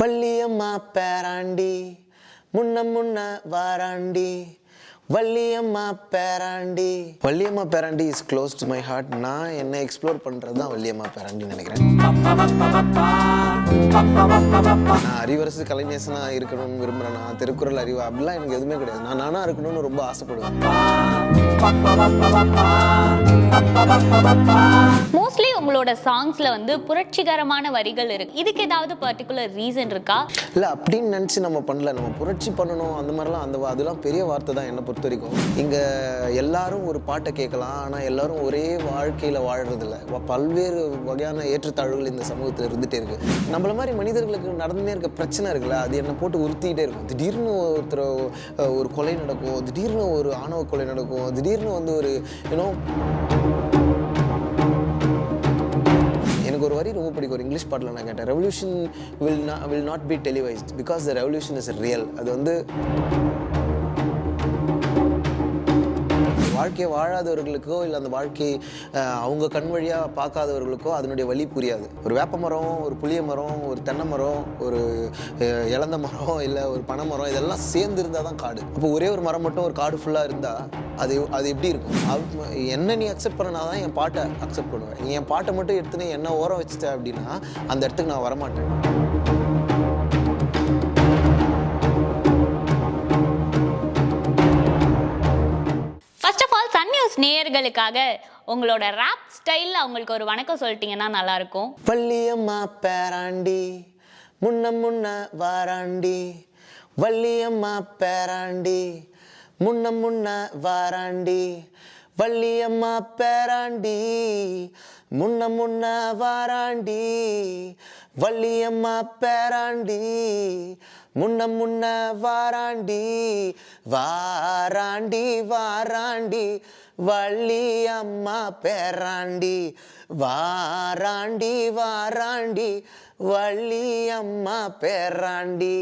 வள்ளியம்மா பேராண்டி முன்ன முன்ன வாராண்டி. Valliamma Peraandi Valliamma Peraandi is close to my heart நான் என்ன எக்ஸ்ப்ளோர் பண்ணுறது தான் வள்ளியம்மா பேராண்டின்னு நினைக்கிறேன். நான் அறிவரசு கலைநேசனாக இருக்கணும்னு விரும்புகிறேன் நான் திருக்குறள் அறிவு அப்படிலாம் எனக்கு எதுவுமே கிடையாது. நான் நானாக இருக்கணும்னு ரொம்ப ஆசைப்படுவேன். மோஸ்ட்லி உங்களோட சாங்ஸ்ல வந்து புரட்சிகரமான வரிகள் இருக்கு. இதுக்கு ஏதாவது பர்டிகுலர் ரீசன் இருக்கா? இல்லை அப்படின்னு நினச்சி நம்ம பண்ணல. நம்ம புரட்சி பண்ணணும் அந்த மாதிரிலாம் அந்த அதெல்லாம் பெரிய வார்த்தை தான் என்னை பொறுத்த வரைக்கும் இங்கே எல்லாரும் ஒரு பாட்டை கேட்கலாம் ஆனால் எல்லாரும் ஒரே வாழ்க்கையில் வாழ்றதில்ல. வ- பல்வேறு வகையான ஏற்றத்தாழ்வுகள் இந்த சமூகத்தில் இருந்துகிட்டே இருக்கு. நம்மள மாதிரி மனிதர்களுக்கு நடந்துனே இருக்க பிரச்சனை இருக்குல்ல அது என்னை போட்டு உறுத்திக்கிட்டே இருக்கும். திடீர்னு ஒருத்தர் ஒரு கொலை நடக்கும் திடீர்னு ஒரு ஆணவ கொலை நடக்கும் திடீர்னு வந்து ஒரு யூனோ வரி ரொம்ப பிடிக்கும். ஒரு இங்கிலீஷ் பாட்டில் நான் கேட்டேன். Revolution will not will not be televised because the revolution is real அது வந்து வாழ்க்கையை வாழாதவர்களுக்கோ இல்லை அந்த வாழ்க்கை அவங்க கண் வழியாக பார்க்காதவர்களுக்கோ அதனுடைய வழி புரியாது. ஒரு வேப்ப மரம் ஒரு புளிய மரம் ஒரு தென்னை மரம் ஒரு இழந்த மரம் இல்லை ஒரு பனை மரம் இதெல்லாம் சேர்ந்து இருந்தால் தான் காடு. அப்போ ஒரே ஒரு மரம் மட்டும் ஒரு காடு ஃபுல்லாக இருந்தால் அது அது எப்படி இருக்கும்? என்ன நீ அக்செப்ட் பண்ணனா தான் என் பாட்டை அக்செப்ட் பண்ணுவேன். நீ என் பாட்டை மட்டும் எடுத்துன்னு என்ன ஓரம் வச்சுட்ட அப்படின்னா அந்த இடத்துக்கு நான் வரமாட்டேன். நியூஸ் நேயர்களுக்காக உங்களோட ரேப் ஸ்டைலில் அவங்களுக்கு ஒரு வணக்கம் சொல்லிட்டீங்கன்னா நல்லா இருக்கும் வள்ளியம்மா பேராண்டி முன்ன முன்ன வாராண்டி. வள்ளியம்மா பேராண்டி முன்ன முன்ன வாராண்டி. வள்ளியம்மா பேராண்டி முன்ன முன்ன வாராண்டி. வள்ளியம்மா பேராண்டி முன்ன முன்ன வாராண்டி. வாராண்டி வாராண்டி. வள்ளி அம்மா பேராண்டி வாராண்டி வாராண்டி வள்ளி அம்மா பேராண்டி.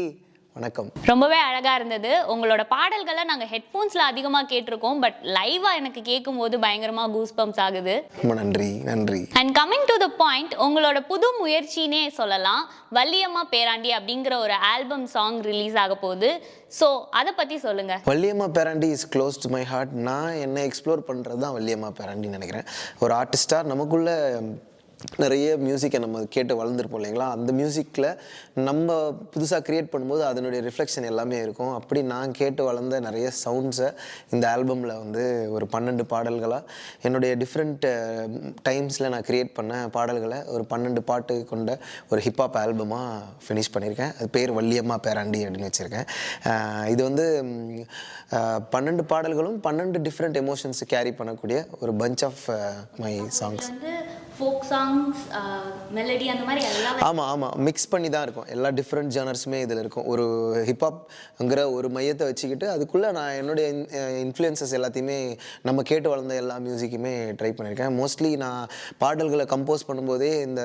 வணக்கம். ரொம்பவே அழகா இருந்தது. உங்களோட பாடல்களை நாங்க ஹெட்ஃபோன்ஸ்ல அதிகமா கேட்டிருக்கோம். பட் லைவா எனக்கு கேட்கும்போது பயங்கரமா கூஸ் பம்ப்ஸ் ஆகுது. ரொம்ப நன்றி நன்றி. And coming to the point உங்களோட புது முயற்சினே சொல்லலாம். வள்ளியம்மா பேராண்டி அப்படிங்கிற ஒரு ஆல்பம் சாங் ரிலீஸ் ஆக போகுது. ஸோ அதை பத்தி சொல்லுங்க. Valliamma Peraandi is close to my heart நான் என்ன எக்ஸ்ப்ளோர் பண்ணுறது தான் வள்ளியம்மா பேராண்டின்னு நினைக்கிறேன். ஒரு ஆர்டிஸ்டாக நமக்குள்ள நிறைய மியூசிக்கை நம்ம கேட்டு வளர்ந்துருப்போம் இல்லைங்களா? அந்த மியூசிக்கில் நம்ம புதுசாக க்ரியேட் பண்ணும்போது அதனுடைய ரிஃப்ளெக்ஷன் எல்லாமே இருக்கும். அப்படி நான் கேட்டு வளர்ந்த நிறைய சவுண்ட்ஸை இந்த ஆல்பமில் வந்து ஒரு பன்னெண்டு பாடல்களாக என்னுடைய டிஃப்ரெண்ட் டைம்ஸில் நான் க்ரியேட் பண்ண பாடல்களை ஒரு பன்னெண்டு பாட்டு கொண்ட ஒரு ஹிப்ஹாப் ஆல்பமாக ஃபினிஷ் பண்ணியிருக்கேன். அது பேர் வள்ளியம்மா பேராண்டி அப்படின்னு வச்சுருக்கேன். இது வந்து பன்னெண்டு பாடல்களும் பன்னெண்டு டிஃப்ரெண்ட் எமோஷன்ஸ் கேரி பண்ணக்கூடிய ஒரு punch of my songs folk song songs melody uh, அந்த மாதிரி எல்லாம் ஆமாம் ஆமாம் மிக்ஸ் பண்ணி தான் இருக்கும். எல்லா டிஃப்ரெண்ட் ஜானர்ஸுமே இதில் இருக்கும். ஒரு ஹிப்ஹாப்ங்கிற ஒரு மையத்தை வச்சுக்கிட்டு அதுக்குள்ளே நான் என்னுடைய இன்ஃப்ளூயன்சஸ் எல்லாத்தையுமே நம்ம கேட்டு வளர்ந்த எல்லா மியூசிக்குமே ட்ரை பண்ணியிருக்கேன் மோஸ்ட்லி நான் பாடல்களை கம்போஸ் பண்ணும்போதே இந்த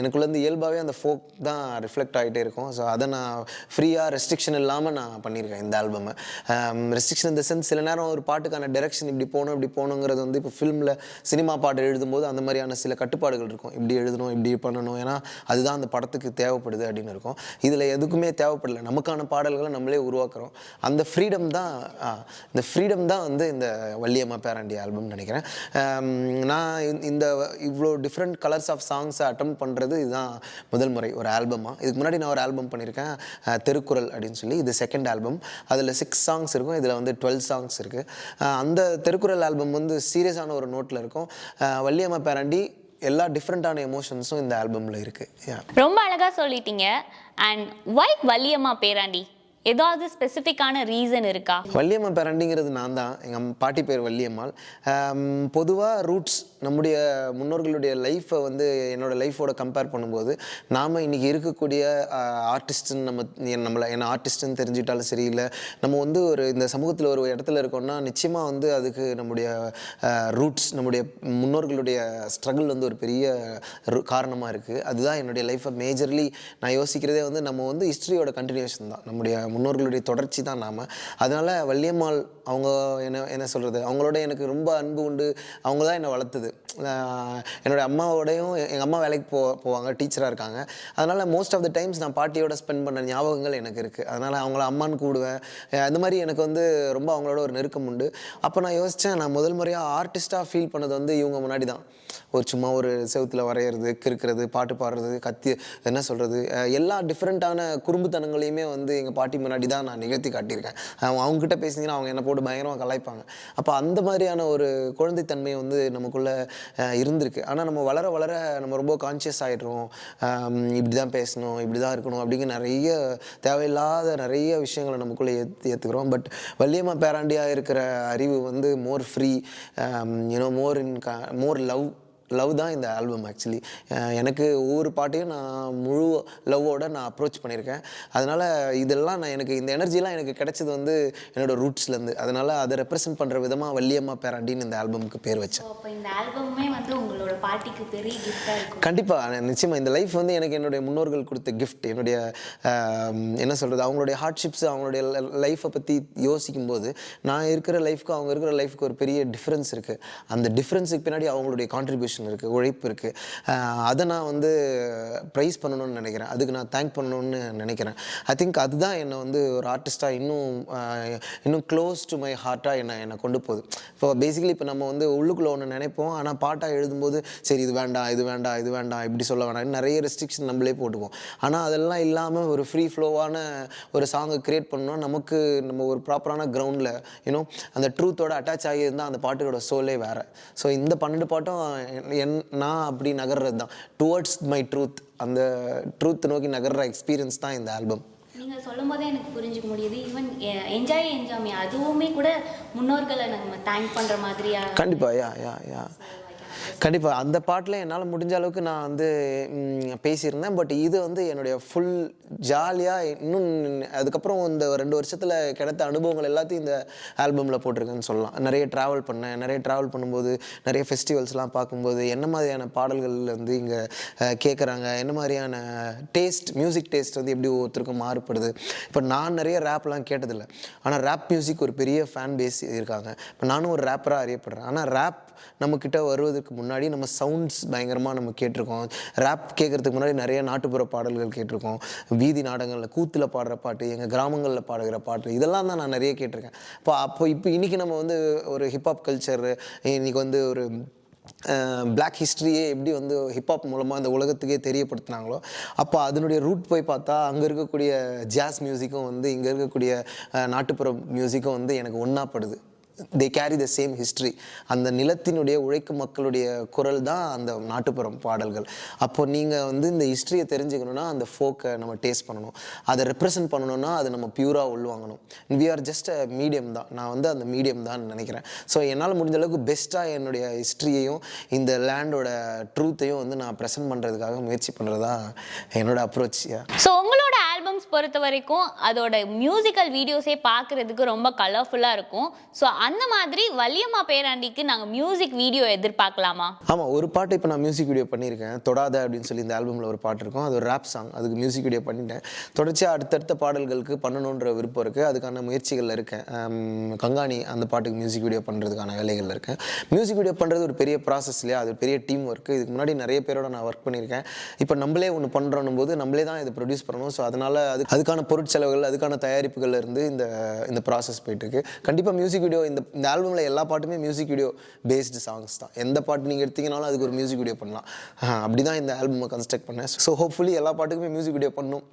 எனக்குள்ளேருந்து இயல்பாகவே அந்த ஃபோக் தான் ரிஃப்ளெக்ட் ஆகிட்டே இருக்கும். ஸோ அதை நான் ஃப்ரீயாக ரெஸ்ட்ரிக்ஷன் இல்லாமல் நான் பண்ணியிருக்கேன் இந்த ஆல்பமை ரெஸ்ட்ரிக்ஷன் இந்த சென்ஸ் சில நேரம் ஒரு பாட்டுக்கான டெரெக்ஷன் இப்படி போகணும் இப்படி போகணுங்கிறது வந்து இப்போ ஃபிலிமில் சினிமா பாட்டு எழுதும்போது அந்த மாதிரியான சில கட்டுப்பாடுகள் இருக்கும். இப்படி எழுதணும் இப்படி பண்ணணும். ஏன்னா அதுதான் அந்த படத்துக்கு தேவைப்படுது அப்படின்னு இருக்கும். இதில் எதுக்குமே தேவைப்படல. நமக்கான பாடல்களை நம்மளே உருவாக்குறோம். அந்த ஃப்ரீடம் தான் இந்த ஃப்ரீடம் தான் வந்து இந்த வள்ளியம்மா பேராண்டி ஆல்பம்னு நினைக்கிறேன். நான் இந்த- இவ்வளோ டிஃப்ரெண்ட் கலர்ஸ் ஆஃப் சாங்ஸை அட்டம் பண்ணுறது இதுதான் முதல் முறை. ஒரு ஆல்பமாக இதுக்கு முன்னாடி நான் ஒரு ஆல்பம் பண்ணியிருக்கேன். திருக்குறள் அப்படின்னு சொல்லி. இது செகண்ட் ஆல்பம் அதில் சிக்ஸ் சாங்ஸ் இருக்கும். இதில் வந்து டுவெல் சாங்ஸ் இருக்குது அந்த திருக்குறள் ஆல்பம் வந்து சீரியஸான ஒரு நோட்டில் இருக்கும். வள்ளியம்மா பேராண்டி எல்லா டிஃப்ரெண்ட்டான எமோஷன்ஸும் இந்த ஆல்பமில் இருக்குது ரொம்ப அழகா சொல்லிட்டீங்க. அண்ட் ஒய் வள்ளியம்மா பேராண்டி? ஏதாவது ஸ்பெசிஃபிக்கான ரீசன் இருக்கா? வள்ளியம்மா பேரண்டிங்கிறது நான் தான் எங்கள் பாட்டி பேர் வள்ளியம்மாள். பொதுவாக ரூட்ஸ் நம்முடைய முன்னோர்களுடைய லைஃப்பை வந்து என்னோடய லைஃபோட கம்பேர் பண்ணும்போது நாம் இன்றைக்கி இருக்கக்கூடிய ஆர்டிஸ்ட்டுன்னு நம்ம நம்மளை என்ன ஆர்டிஸ்ட்டுன்னு தெரிஞ்சுக்கிட்டாலும் சரி இல்லை நம்ம வந்து ஒரு இந்த சமூகத்தில் ஒரு இடத்துல இருக்கோம்னா நிச்சயமாக வந்து அதுக்கு நம்முடைய ரூட்ஸ் நம்முடைய முன்னோர்களுடைய ஸ்ட்ரகிள் வந்து ஒரு பெரிய காரணமாக இருக்குது அதுதான் என்னுடைய லைஃப்பை மேஜர்லி நான் யோசிக்கிறதே வந்து நம்ம வந்து ஹிஸ்ட்ரியோட கண்டினியூஷன் தான். நம்முடைய முன்னோர்களுடைய தொடர்ச்சி தான் நாம். அதனால் வள்ளியம்மாள் அவங்க என்ன என்ன சொல்கிறது அவங்களோட எனக்கு ரொம்ப அன்பு உண்டு. அவங்க தான் என்னை வளர்த்தது. என்னோடய அம்மாவோடையும் எங்கள் அம்மா வேலைக்கு போ போவாங்க டீச்சராக இருக்காங்க. அதனால் மோஸ்ட் ஆஃப் த டைம்ஸ் நான் பாட்டியோட ஸ்பெண்ட் பண்ண ஞாபகங்கள் எனக்கு இருக்குது அதனால் அவங்கள அம்மான்னு கூடுவேன். அந்த மாதிரி எனக்கு வந்து ரொம்ப அவங்களோட ஒரு நெருக்கம் உண்டு. அப்போ நான் யோசித்தேன் நான் முதல் முறையாக ஆர்டிஸ்ட்டாக ஃபீல் பண்ணது வந்து இவங்க முன்னாடி தான். ஒரு சும்மா ஒரு செவத்தில் வரைகிறது கிறுக்கிறது பாட்டு பாடுறது கத்தி என்ன சொல்கிறது எல்லா டிஃப்ரெண்ட்டான குறும்புத்தனங்களையுமே வந்து எங்கள் பாட்டி முன்னாடி தான் நான் நிகழ்த்தி காட்டியிருக்கேன். அவங்க அவங்ககிட்ட பேசினீங்கன்னா அவங்க என்னை போட்டு பயங்கரமாக கலாய்ப்பாங்க. அப்போ அந்த மாதிரியான ஒரு குழந்தைத்தன்மை வந்து நமக்குள்ளே இருந்திருக்கு. ஆனால் நம்ம வளர வளர நம்ம ரொம்ப கான்ஷியஸ் ஆகிடுறோம் இப்படி தான் பேசணும் இப்படி தான் இருக்கணும் அப்படிங்கிற நிறைய தேவையில்லாத நிறைய விஷயங்களை நமக்குள்ளே ஏத் ஏற்றுக்கிறோம் பட் வள்ளியம்மா பேராண்டியாக இருக்கிற அறிவு வந்து more free you know more in more love love தான் இந்த ஆல்பம் ஆக்சுவலி எனக்கு ஒவ்வொரு பாட்டையும் நான் முழு லவ்வோட நான் அப்ரோச் பண்ணியிருக்கேன். அதனால் இதெல்லாம் நான் எனக்கு இந்த எனர்ஜிலாம் எனக்கு கிடைச்சது வந்து என்னோட ரூட்ஸ்லேருந்து அதனால் அதை ரெப்ரசென்ட் பண்ணுற விதமாக வள்ளியம்மா பேராண்டின்னு இந்த ஆல்பமுக்கு பேர் வச்சேன். இந்த ஆல்பமே வந்து உங்களோட பாட்டிக்கு பெரிய கண்டிப்பாக நிச்சயமாக இந்த லைஃப் வந்து எனக்கு என்னுடைய முன்னோர்கள் கொடுத்த கிஃப்ட் என்னுடைய என்ன சொல்கிறது அவங்களுடைய ஹார்ட்ஷிப்ஸ் அவங்களுடைய லைஃப்பை பற்றி யோசிக்கும் போது நான் இருக்கிற லைஃப்க்கு அவங்க இருக்கிற லைஃப்க்கு ஒரு பெரிய டிஃப்ரென்ஸ் இருக்குது அந்த டிஃப்ரென்ஸுக்கு பின்னாடி அவங்களுடைய கான்ட்ரிபியூஷன் இருக்குது உழைப்பு இருக்குது அதை நான் வந்து ப்ரைஸ் பண்ணணும்னு நினைக்கிறேன். அதுக்கு நான் தேங்க் பண்ணணும்னு நினைக்கிறேன். ஐ திங்க் அதுதான் என்னை வந்து ஒரு ஆர்டிஸ்ட்டாக இன்னும் இன்னும் க்ளோஸ் டு மை ஹார்ட்டாக என்னை என்னை கொண்டு போகுது. இப்போ பேசிக்கலி இப்போ நம்ம வந்து உள்ளுக்குள்ளே ஒன்று நினைப்போம். ஆனால் பாட்டாக எழுதும்போது சரி இது வேண்டாம் இது வேண்டாம் இது வேண்டாம் இப்படி சொல்ல வேண்டாம் நிறைய ரெஸ்ட்ரிக்ஷன் நம்மளே போட்டுக்குவோம். ஆனால் அதெல்லாம் இல்லாமல் ஒரு ஃப்ரீ ஃப்ளோவான ஒரு சாங்கை க்ரியேட் பண்ணோம் நமக்கு நம்ம ஒரு ப்ராப்பரான கிரவுண்டில் யூனோ அந்த ட்ரூத்தோட அட்டாச் ஆகியிருந்தால் அந்த பாட்டோட சோலே வேறு. ஸோ இந்த பன்னெண்டு பாட்டும் என்- நான் அப்படி நகர்றது தான் டுவர்ட்ஸ் மை ட்ரூத் அந்த ட்ரூத் நோக்கி நகர்ற எக்ஸ்பீரியன்ஸ் தான் இந்த ஆல்பம் நீங்க சொல்லும் போதே எனக்கு புரிஞ்சுக்க முடியுது. ஈவன் என்ஜாய் என்ஜாமி அதுவுமே கூட முன்னோர்களை நம்ம தேங்க் பண்ற மாதிரியா? கண்டிப்பாக யா யா யா கண்டிப்பாக அந்த பாட்டில் என்னால் முடிஞ்ச அளவுக்கு நான் வந்து பேசியிருந்தேன். பட் இது வந்து என்னுடைய ஃபுல் ஜாலியாக இன்னும் அதுக்கப்புறம் இந்த ரெண்டு வருஷத்தில் கிடைத்த அனுபவங்கள் எல்லாத்தையும் இந்த ஆல்பமில் போட்டிருக்கேன்னு சொல்லலாம். நிறைய ட்ராவல் பண்ணேன். நிறைய ட்ராவல் பண்ணும்போது நிறைய ஃபெஸ்டிவல்ஸ்லாம் பார்க்கும்போது என்ன மாதிரியான பாடல்கள் வந்து இங்கே கேட்குறாங்க என்ன மாதிரியான டேஸ்ட் மியூசிக் டேஸ்ட் வந்து எப்படி ஒவ்வொருத்தருக்கும் மாறுபடுது? இப்போ நான் நிறைய ரேப்லாம் கேட்டதில்லை. ஆனால் ரேப் மியூசிக் ஒரு பெரிய ஃபேன் பேஸ் இருக்காங்க. இப்போ நானும் ஒரு ரேப்பராக அறியப்படுறேன். ஆனால் ரேப் நம்மக்கிட்ட வருவதற்கு முன்னாடி நம்ம சவுண்ட்ஸ் பயங்கரமாக நம்ம கேட்டிருக்கோம். ரேப் கேட்குறதுக்கு முன்னாடி நிறைய நாட்டுப்புற பாடல்கள் கேட்டிருக்கோம். வீதி நாடகங்களில் கூத்தில் பாடுற பாட்டு எங்கள் கிராமங்களில் பாடுகிற பாட்டு இதெல்லாம் தான் நான் நிறைய கேட்டிருக்கேன். இப்போ அப்போ இப்போ இன்றைக்கி நம்ம வந்து ஒரு ஹிப்ஹாப் கல்ச்சர் இன்றைக்கி வந்து ஒரு பிளாக் ஹிஸ்ட்ரியே எப்படி வந்து ஹிப்ஹாப் மூலமாக இந்த உலகத்துக்கே தெரியப்படுத்துனாங்களோ அப்போ அதனுடைய ரூட் போய் பார்த்தா அங்கே இருக்கக்கூடிய ஜாஸ் மியூசிக்கும் வந்து இங்கே இருக்கக்கூடிய நாட்டுப்புற மியூசிக்கும் வந்து எனக்கு ஒன்றாப்படுது they carry the same history அந்த நிலத்தினுடைய உழைக்கும் மக்களுடைய குரல் தான் அந்த நாட்டுப்புறம் பாடல்கள். அப்போ நீங்கள் வந்து இந்த ஹிஸ்ட்ரியை தெரிஞ்சுக்கணுன்னா அந்த ஃபோக்கை நம்ம டேஸ்ட் பண்ணணும். அதை ரெப்ரசன்ட் பண்ணணும்னா அது நம்ம பியூராக உள்வாங்கணும். We are just a medium தான். நான் வந்து அந்த மீடியம் தான் நினைக்கிறேன். ஸோ என்னால் முடிஞ்ச அளவுக்கு பெஸ்ட்டாக என்னுடைய ஹிஸ்ட்ரியையும் இந்த லேண்டோட ட்ரூத்தையும் வந்து நான் ப்ரெசென்ட் பண்ணுறதுக்காக முயற்சி பண்ணுறதா என்னோட அப்ரோச் ஸோ உங்களோட ஆல்பம்ஸ் பொறுத்த வரைக்கும் அதோட மியூசிக்கல் வீடியோஸே பார்க்குறதுக்கு ரொம்ப கலர்ஃபுல்லாக இருக்கும். ஸோ அந்த மாதிரி வலியம்மா பேராண்டிக்கு நாங்கள் மியூசிக் வீடியோ எதிர்பார்க்கலாமா? ஆமாம் ஒரு பாட்டு இப்போ நான் மியூசிக் வீடியோ பண்ணியிருக்கேன். தொடாத அப்படின்னு சொல்லி இந்த ஆல்பமில் ஒரு பாட்டு இருக்கும். அது ஒரு ரேப் சாங் அதுக்கு மியூசிக் வீடியோ பண்ணிட்டேன். தொடர்ச்சியாக அடுத்தடுத்த பாடல்களுக்கு பண்ணணுன்ற விருப்பம் இருக்குது அதுக்கான முயற்சிகளில் இருக்கேன். கங்காணி அந்த பாட்டுக்கு மியூசிக் வீடியோ பண்ணுறதுக்கான வேலைகளில் இருக்கேன். மியூசிக் வீடியோ பண்ணுறது ஒரு பெரிய ப்ராசஸ் இல்லையா? அது ஒரு பெரிய டீம் ஒர்க்கு இதுக்கு முன்னாடி நிறைய பேரோட நான் ஒர்க் பண்ணியிருக்கேன். இப்போ நம்மளே ஒன்று பண்ணுறோம் போது நம்மளே தான் இதை ப்ரொடியூஸ் பண்ணணும். ஸோ அதனால் அது அதுக்கான பொருட்செலவுகள் அதுக்கான தயாரிப்புகள்ல இருந்து இந்த இந்த ப்ராசஸ் போயிட்டுருக்கு. கண்டிப்பாக மியூசிக் வீடியோ இந்த இந்த ஆல்பமில் எல்லா பாட்டுமே மியூசிக் வீடியோ பேஸ்டு சாங்ஸ் தான். எந்த பாட்டு நீங்கள் எடுத்தீங்கனாலும் அதுக்கு ஒரு மியூசிக் வீடியோ பண்ணலாம். அப்படி தான் இந்த ஆல்பமை கன்ஸ்ட்ரக்ட் பண்ணேன். ஸோ ஹோப்ஃபுல்லி எல்லா பாட்டுக்குமே மியூசிக் வீடியோ பண்ணணும்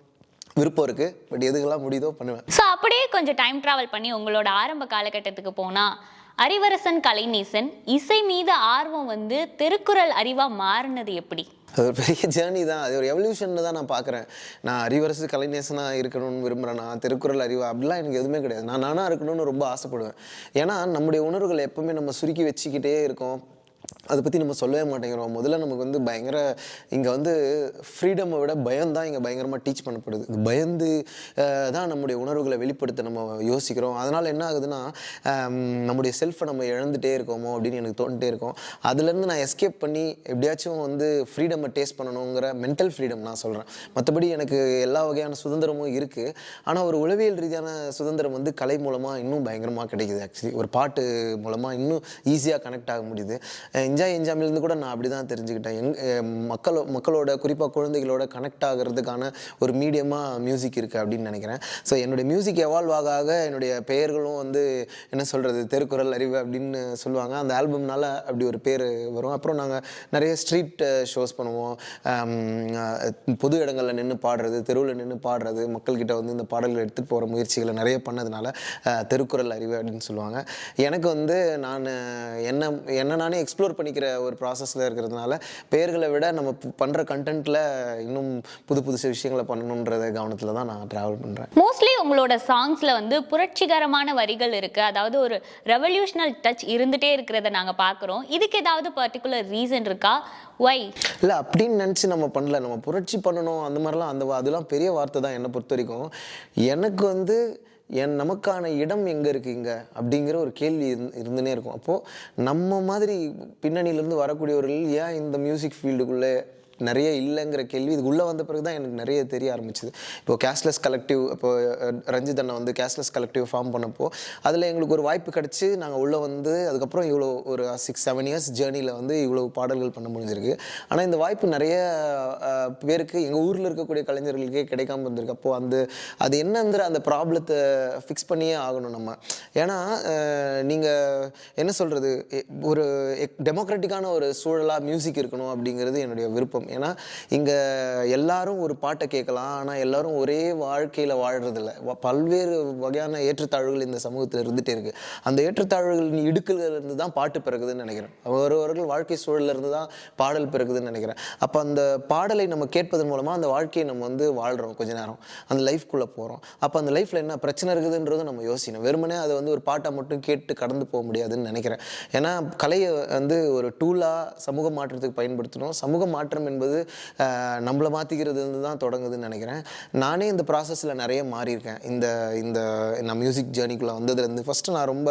விருப்பம் இருக்குது பட் எதுக்கெல்லாம் முடியுதோ பண்ணுவேன். ஸோ அப்படியே கொஞ்சம் டைம் ட்ராவல் பண்ணி உங்களோட ஆரம்ப காலகட்டத்துக்கு போனால் அறிவரசன் கலைநீசன் இசை மீது ஆர்வம் வந்து திருக்குறள் அறிவாக மாறினது எப்படி? அது ஒரு பெரிய ஜேர்னி தான். அது ஒரு எவல்யூஷன் தான் நான் பார்க்குறேன். நான் அறிவரசு கலைநேசனாக இருக்கணும்னு விரும்புகிறேன் நான் திருக்குறள் அறிவு அப்படிலாம் எனக்கு எதுவுமே கிடையாது. நான் நானாக இருக்கணும்னு ரொம்ப ஆசைப்படுவேன். ஏன்னா நம்முடைய உணர்வுகளை எப்பவுமே நம்ம சுருக்கி வச்சுக்கிட்டே இருக்கோம். அதை பற்றி நம்ம சொல்லவே மாட்டேங்கிறோம். முதல்ல நமக்கு வந்து பயங்கர இங்கே வந்து ஃப்ரீடமை விட பயம் தான் இங்கே பயங்கரமாக டீச் பண்ணப்படுது. பயந்து தான் நம்முடைய உணர்வுகளை வெளிப்படுத்த நம்ம யோசிக்கிறோம். அதனால் என்ன ஆகுதுன்னா நம்முடைய செல்ஃபை நம்ம இழந்துகிட்டே இருக்கோமோ அப்படின்னு எனக்கு தோணிட்டே இருக்கோம். அதுலேருந்து நான் எஸ்கேப் பண்ணி எப்படியாச்சும் வந்து ஃப்ரீடமை டேஸ்ட் பண்ணணுங்கிற மென்டல் ஃப்ரீடம் நான் சொல்கிறேன் மற்றபடி எனக்கு எல்லா வகையான சுதந்திரமும் இருக்குது ஆனால் ஒரு உளவியல் ரீதியான சுதந்திரம் வந்து கலை மூலமாக இன்னும் பயங்கரமாக கிடைக்குது ஆக்சுவலி ஒரு பாட்டு மூலமாக இன்னும் ஈஸியாக கனெக்ட் ஆக முடியுது. என்ஜாய் என்ஜாமிலேருந்து கூட நான் அப்படி தான் தெரிஞ்சுக்கிட்டேன். எங் மக்களோ மக்களோட குறிப்பாக குழந்தைகளோட கனெக்ட் ஆகிறதுக்கான ஒரு மீடியமாக மியூசிக் இருக்குது அப்படின்னு நினைக்கிறேன். ஸோ என்னுடைய மியூசிக் எவால்வ் ஆக ஆக என்னுடைய பெயர்களும் வந்து என்ன சொல்கிறது தெருக்குறள் அறிவு அப்படின்னு சொல்லுவாங்க. அந்த ஆல்பம்னால அப்படி ஒரு பேர் வரும். அப்புறம் நாங்கள் நிறைய ஸ்ட்ரீட் ஷோஸ் பண்ணுவோம். பொது இடங்களில் நின்று பாடுறது தெருவில் நின்று பாடுறது மக்கள்கிட்ட வந்து இந்த பாடல்களை எடுத்துகிட்டு போகிற முயற்சிகளை நிறைய பண்ணதுனால தெருக்குறள் திருக்குறள் அறிவு அப்படின்னு சொல்லுவாங்க. எனக்கு வந்து நான் என்ன என்ன நானே எக்ஸ்ப்ளோர் பண்ணி பண்ணிக்கிற ஒரு ப்ராசஸில் இருக்கிறதுனால பெயர்களை விட நம்ம பண்ணுற கண்டென்ட்டில் இன்னும் புது புதுசு விஷயங்களை பண்ணணுன்றத கவனத்தில் தான் நான் ட்ராவல் பண்ணுறேன் மோஸ்ட்லி உங்களோட சாங்ஸ்ல வந்து புரட்சிகரமான வரிகள் இருக்கு. அதாவது ஒரு ரெவல்யூஷனல் டச் இருந்துட்டே இருக்கிறத நாங்க பார்க்குறோம் இதுக்கு ஏதாவது பர்டிகுலர் ரீசன் இருக்கா? ஒய் இல்லை அப்படின்னு நினச்சி நம்ம பண்ணல. நம்ம புரட்சி பண்ணணும் அந்த மாதிரிலாம் அந்த அதெல்லாம் பெரிய வார்த்தை தான் என்னை பொறுத்த வரைக்கும். எனக்கு வந்து என் நமக்கான இடம் எங்கே இருக்குது இங்கே அப்படிங்கிற ஒரு கேள்வி இருந்துனே இருக்கும். அப்போது நம்ம மாதிரி பின்னணியிலேருந்து வரக்கூடியவர்கள் ஏன் இந்த மியூசிக் ஃபீல்டுக்குள்ளே நிறைய இல்லைங்கிற கேள்வி இதுக்குள்ளே வந்த பிறகு தான் எனக்கு நிறைய தெரிய ஆரம்பிச்சுது. இப்போ கேஷ்லெஸ் கலெக்டிவ் இப்போ ரஞ்சித் அண்ணா வந்து கேஷ்லெஸ் கலெக்டிவ் ஃபார்ம் பண்ணப்போ அதில் எங்களுக்கு ஒரு வாய்ப்பு கிடச்சி நாங்கள் உள்ளே வந்து அதுக்கப்புறம் இவ்வளோ ஒரு சிக்ஸ் செவன் இயர்ஸ் ஜேர்னியில் வந்து இவ்வளோ பாடல்கள் பண்ண முடிஞ்சிருக்கு. ஆனால் இந்த வாய்ப்பு நிறைய பேருக்கு எங்கள் ஊரில் இருக்கக்கூடிய கலைஞர்களுக்கே கிடைக்காம இருந்திருக்கு. அப்போது அந்த அது என்னங்கிற அந்த ப்ராப்ளத்தை ஃபிக்ஸ் பண்ணியே ஆகணும் நம்ம. ஏன்னா நீங்கள் என்ன சொல்கிறது ஒரு டெமோக்ராட்டிக்கான ஒரு சூழலாக மியூசிக் இருக்கணும் அப்படிங்கிறது என்னுடைய விருப்பம். ஏன்னா இங்கே எல்லாரும் ஒரு பாட்டை கேட்கலாம். ஆனால் எல்லாரும் ஒரே வாழ்க்கையில் வாழ்கிறதில்ல பல்வேறு வகையான ஏற்றத்தாழ்வுகள் இந்த சமூகத்தில் இருந்துகிட்டே இருக்குது அந்த ஏற்றத்தாழ்வுகளின் இடுக்கல்கள் இருந்து தான் பாட்டு பிறகுதுன்னு நினைக்கிறேன். ஒருவர்கள் வாழ்க்கை சூழல்ல இருந்து தான் பாடல் பிறகுதுன்னு நினைக்கிறேன். அப்போ அந்த பாடலை நம்ம கேட்பதன் மூலமாக அந்த வாழ்க்கையை நம்ம வந்து வாழ்கிறோம் கொஞ்ச நேரம். அந்த லைஃப்குள்ளே போகிறோம் அப்போ அந்த லைஃப்பில் என்ன பிரச்சனை இருக்குதுன்றதும் நம்ம யோசிக்கணும். வெறுமனே அதை வந்து ஒரு பாட்டை மட்டும் கேட்டு கடந்து போக முடியாதுன்னு நினைக்கிறேன். ஏன்னா கலையை வந்து ஒரு டூலாக சமூக மாற்றத்துக்கு பயன்படுத்தணும். சமூக மாற்றம் என்பது ஆஹ், நம்மளை மாற்றிக்கிறது தான் தொடங்குதுன்னு நினைக்கிறேன். நானே இந்த ப்ராசஸில் நிறைய மாறியிருக்கேன். இந்த இந்த நான் மியூசிக் ஜேர்னிக்குள்ளே வந்ததுலேருந்து ஃபஸ்ட்டு நான் ரொம்ப